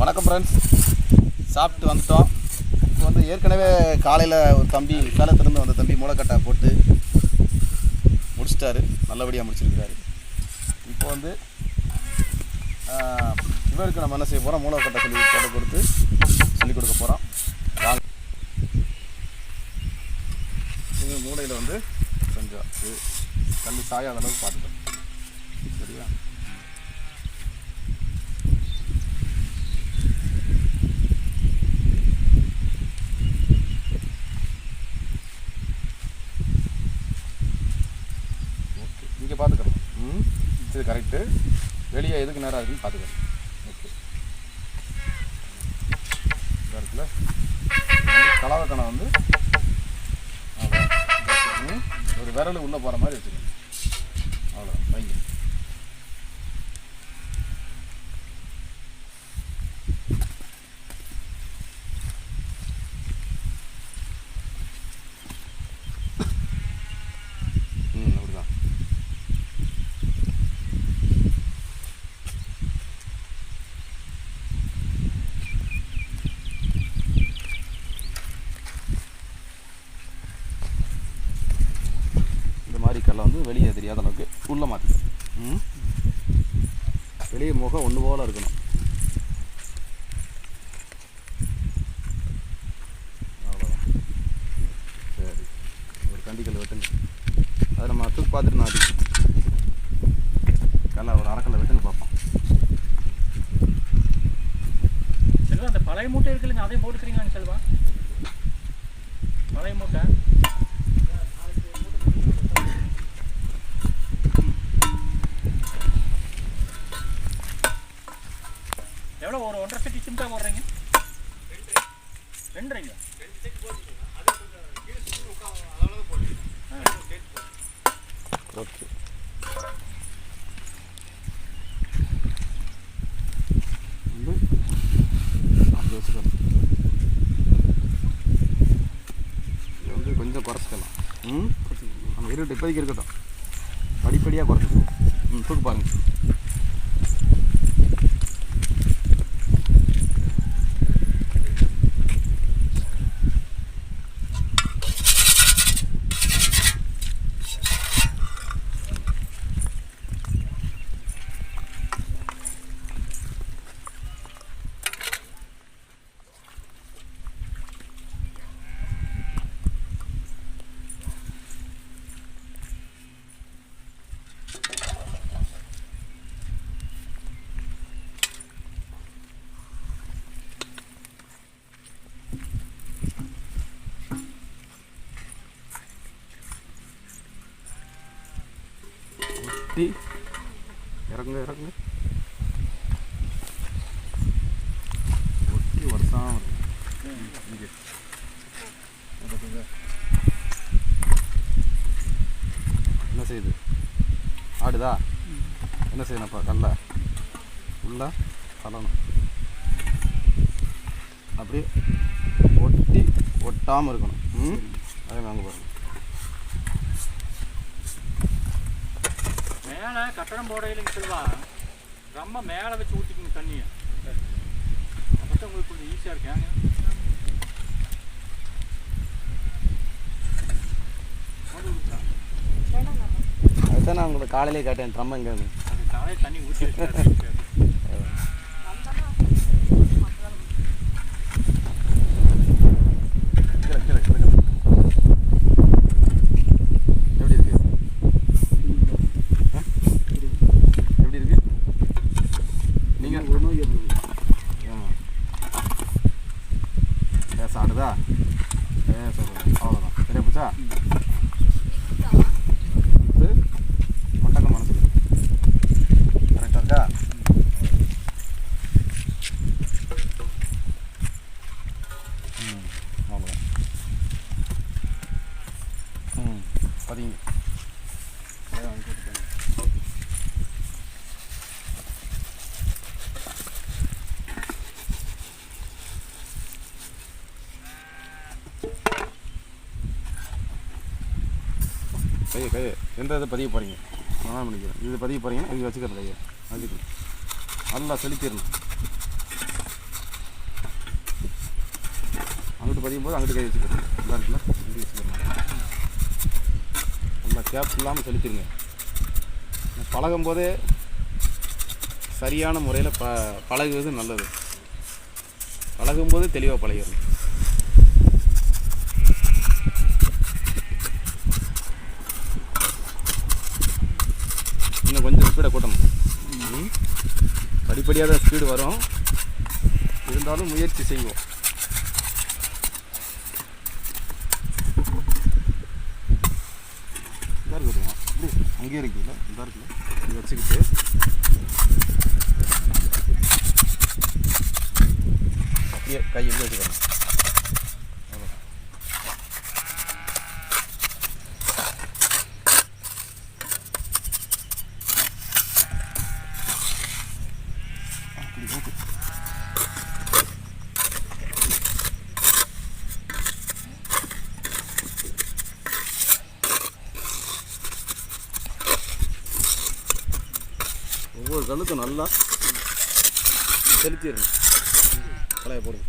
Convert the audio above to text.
வணக்கம் ஃப்ரெண்ட்ஸ் சாப்பிட்டு வந்துட்டோம். இப்போ வந்து ஏற்கனவே காலையில் ஒரு தம்பி சேலத்துலேருந்து வந்த தம்பி மூளைக்கட்டை போட்டு முடிச்சிட்டாரு. நல்லபடியாக முடிச்சிருக்கிறாரு. இப்போ வந்து இவருக்கு நம்ம என்ன செய்ய போகிறோம் மூளைக்கட்டை சொல்லி போட்டு கொடுத்து சொல்லிக் கொடுக்க போகிறோம் வாங்க. இது மூளையில் வந்து கொஞ்சம் தள்ளி கல் சாயாத அளவுக்கு பார்த்துக்கணும். சரியா ஓகே இங்கே பார்த்துக்கணும் ம் இது கரெக்டு வெளியே எதுக்கு நேரம் இருக்குன்னு பார்த்துக்கணும் ஓகே இதா இருக்குல்ல? கலவக்கணை வந்து அவ்வளோ ஒரு விரல் உள்ளே போகிற மாதிரி வச்சுக்கணும் அவ்வளோ வைங்க ம் அப்படிதான் கல்லை வந்து வெளியே தெரியாத அளவுக்கு உள்ளே மாற்றிக்கணும் ம். வெளியே முகம் ஒன்று போல இருக்கணும். அவ்வளோதான் சரி. ஒரு கண்டிக்கல் வெட்டுங்க. அதை நம்ம தூக்கி பார்த்துட்டு நாட்டி கல்லை ஒரு அரைக்கல்ல வெட்டுன்னு பார்ப்போம். செல்வா அந்த பழைய மூட்டை இருக்குல்லைங்க அதையும் போட்டுக்கிறீங்களாங்க செல்வா? பழைய மூட்டை? ஓகே வந்து வந்து கொஞ்சம் குறைச்சிக்கலாம். ம்? நம்ம இருட்டு இப்போதைக்கு இருக்கட்டும். படிப்படியாக குறைச்சிக்கணும் ம் தூக்கு பாருங்கள் ஒட்டி இறங்க இறங்க ஒட்டி வருஷம் என்ன செய்யுது? ஆடுதா? என்ன செய்யணும்ப்பா கல்ல? உள்ள? தள்ளணும் அப்படியே ஒட்டி ஒட்டாமல் இருக்கணும். ம்? அதே வாங்க பாருங்கள் மேலே கட்டடம் போடையிலைங்க செல்வா ரொம்ப மேலே வச்சு ஊற்றிக்கணும் தண்ணியை. அப்போ தான் உங்களுக்கு கொஞ்சம் ஈஸியாக இருக்காங்க அதுதான் நான் உங்களுக்கு காலையிலே கேட்டேன் ட்ரம் எங்கே அது காலையில் தண்ணி ஊற்றி அவ்வளோதான் சரியா போச்சா இது மட்டக்க கையை கையை. எந்த இதை பதிய போகிறீங்க நான் பண்ணிக்கிறேன் இது பதிய போகிறீங்கன்னா இது வச்சுக்கிறேன் கையை. வச்சுக்கிறேன். நல்லா செலுத்திடணும். அங்கிட்டு பதியும் போது அங்கிட்டு கை வச்சுக்கிறேன். நல்லா இருக்குல்ல? இங்கே வச்சுக்கிறேன். நல்லா கேப் இல்லாமல் செலுத்திடுங்க. பழகும் போதே சரியான முறையில் ப பழகுவது நல்லது. பழகும்போது தெளிவாக பழகிடணும். ஸ்பீடை கூட்டணும். படிப்படியாக தான் ஸ்பீடு வரும். இருந்தாலும் முயற்சி செய்வோம். இதாக இருக்குதுமா அங்கேயே இருக்கீங்களா இதா இருக்குல்ல இது வச்சுக்கிட்டு. அப்படியே கையை எடுத்துக்கிறேன் வச்சுக்கணும். ஒவ்வொரு கல்லுக்கும் நல்லா செலுத்திடணும். கலையை போடுங்க.